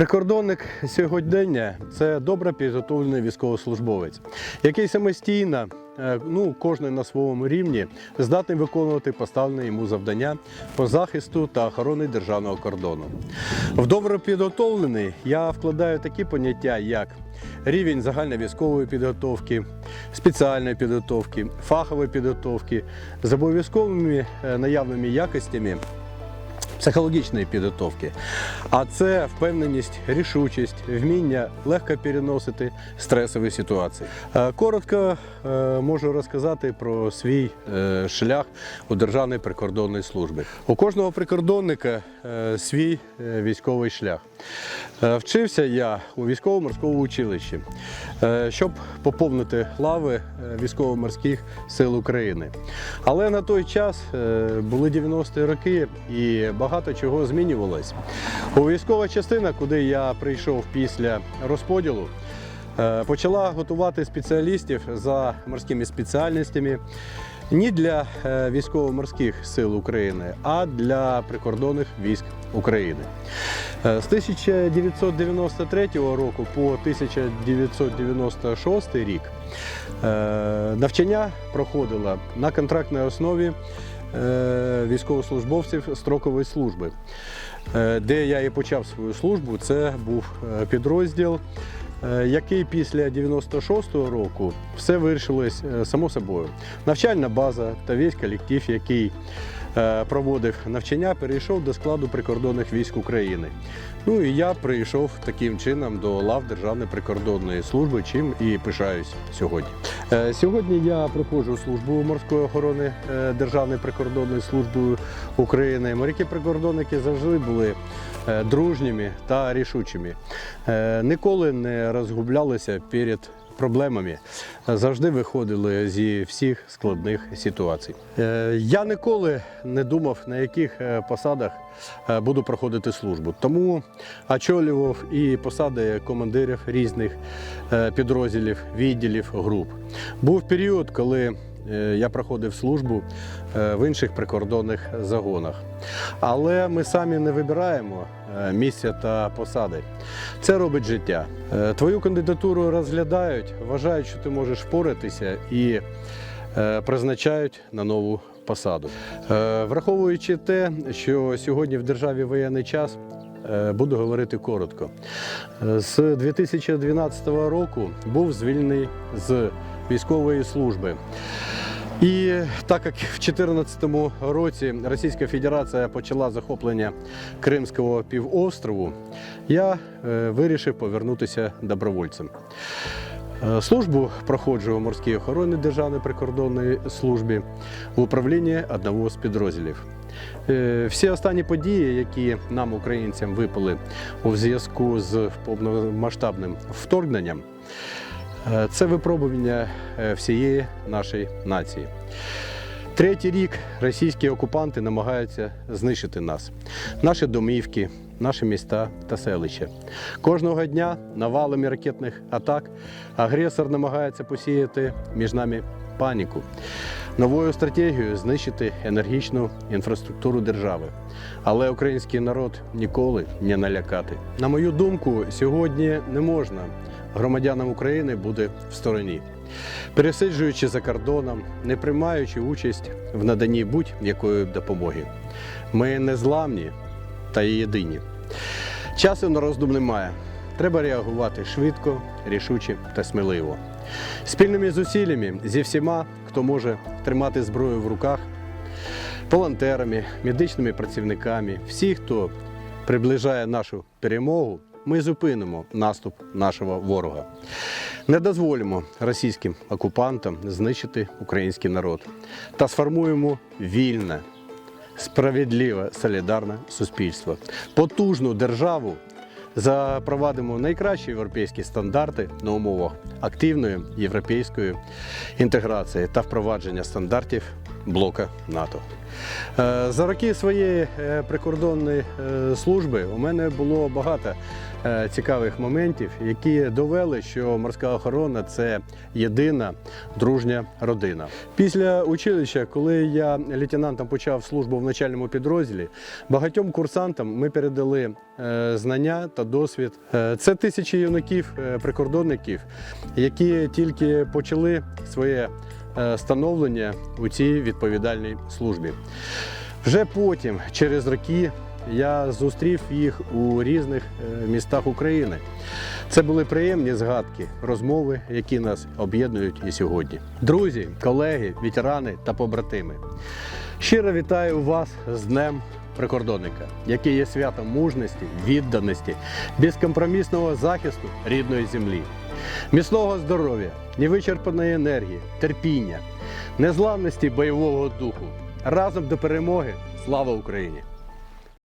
Прикордонник сьогодення це добре підготовлений військовослужбовець, який самостійно, е, ну кожен на своєму рівні, здатний виконувати поставлені йому завдання по захисту та охорони державного кордону. В добре підготовлений я вкладаю такі поняття, як рівень загальновійськової підготовки, спеціальної підготовки, фахової підготовки з обов'язковими е, наявними якостями психологічної підготовки. А це впевненість, рішучість, вміння легко переносити стресові ситуації. Е, Коротко е, можу розказати про свій е, шлях у Державній прикордонній службі. У кожного прикордонника свій військовий шлях. Вчився я у військово-морському училищі, щоб поповнити лави військово-морських сил України. Але на той час були 90-ті роки і багато чого змінювалось. У військова частина, куди я прийшов після розподілу, е, почала готувати спеціалістів за морськими спеціальностями. Не для е, військово-морських сил України, а для прикордонних військ України. Е, З 1993 року по 1996 рік навчання проходило на контрактній основі військовослужбовців строкової служби. Е, Де я і почав свою службу, це був е, підрозділ, е, який після 96-го року все вирішилось е, само собою. Навчальна база та весь колектив, який е, проводив навчання, перейшов до складу прикордонних військ України. Ну і я прийшов таким чином до лав Державної прикордонної служби, чим і пишаюсь сьогодні. Е, Сьогодні я проходжу службу морської охорони е, Державної прикордонної служби України. Моряки-прикордонники завжди були е, дружніми та рішучими. Е, Ніколи не розгублялися перед проблемами, е, завжди виходили зі всіх складних ситуацій. Е, Я ніколи не думав, на яких е, посадах е, буду проходити службу. Тому очолював і посади командирів різних е, підрозділів, відділів, груп. Був період, коли е, я проходив службу е, в інших прикордонних загонах. Але ми самі не вибираємо е, місця та посади. Це робить життя. Е, Твою кандидатуру розглядають, вважають, що ти можеш впоратися і е, призначають на нову посаду. Е, Враховуючи те, що сьогодні в державі воєнний час. е, Буду говорити коротко. Е, З 2012 року був звільнений з військової служби. І так як в 2014 році Російська Федерація почала захоплення Кримського півострову, я е, вирішив повернутися добровольцем. Е, Службу проходжу у морській охороні Державної прикордонної служби в управлінні одного з підрозділів. Е, Всі останні події, які нам, українцям, випали у зв'язку з повномасштабним вторгненням, це випробування е, всієї нашої нації. Третій рік російські окупанти намагаються знищити нас, наші домівки, наші міста та селища. Кожного дня навалами ракетних атак агресор намагається посіяти між нами паніку, новою стратегією знищити енергічну інфраструктуру держави. Але український народ ніколи не налякати. На мою думку, сьогодні не можна громадянам України бути в стороні. Пересиджуючи за кордоном, не приймаючи участь в наданні будь-якої допомоги. Ми незламні та єдині. Часу на роздум немає. Треба реагувати швидко, рішуче та сміливо. Спільними зусиллями зі всіма, хто може тримати зброю в руках, волонтерами, медичними працівниками, всі, хто приближає нашу перемогу, ми зупинимо наступ нашого ворога. Не дозволимо російським окупантам знищити український народ та сформуємо вільне, справедливе, солідарне суспільство, потужну державу. Запровадимо найкращі європейські стандарти на умовах активної європейської інтеграції та впровадження стандартів блока НАТО. Е, За роки своєї е, прикордонної е, служби у мене було багато цікавих моментів, які довели, що морська охорона це єдина дружня родина. Після училища, коли я лейтенантом почав службу в начальному підрозділі, багатьом курсантам ми передали знання та досвід. Це тисячі юнаків, прикордонників, які тільки почали своє становлення у цій відповідальній службі. Вже потім, через роки, я зустрів їх у різних е, містах України. Це були приємні згадки, розмови, які нас об'єднують і сьогодні. Друзі, колеги, ветерани та побратими. Щиро вітаю вас з Днем прикордонника, який є святом мужності, відданості, безкомпромісного захисту рідної землі, міцного здоров'я, невичерпаної енергії, терпіння, незламності бойового духу. Разом до перемоги. Слава Україні!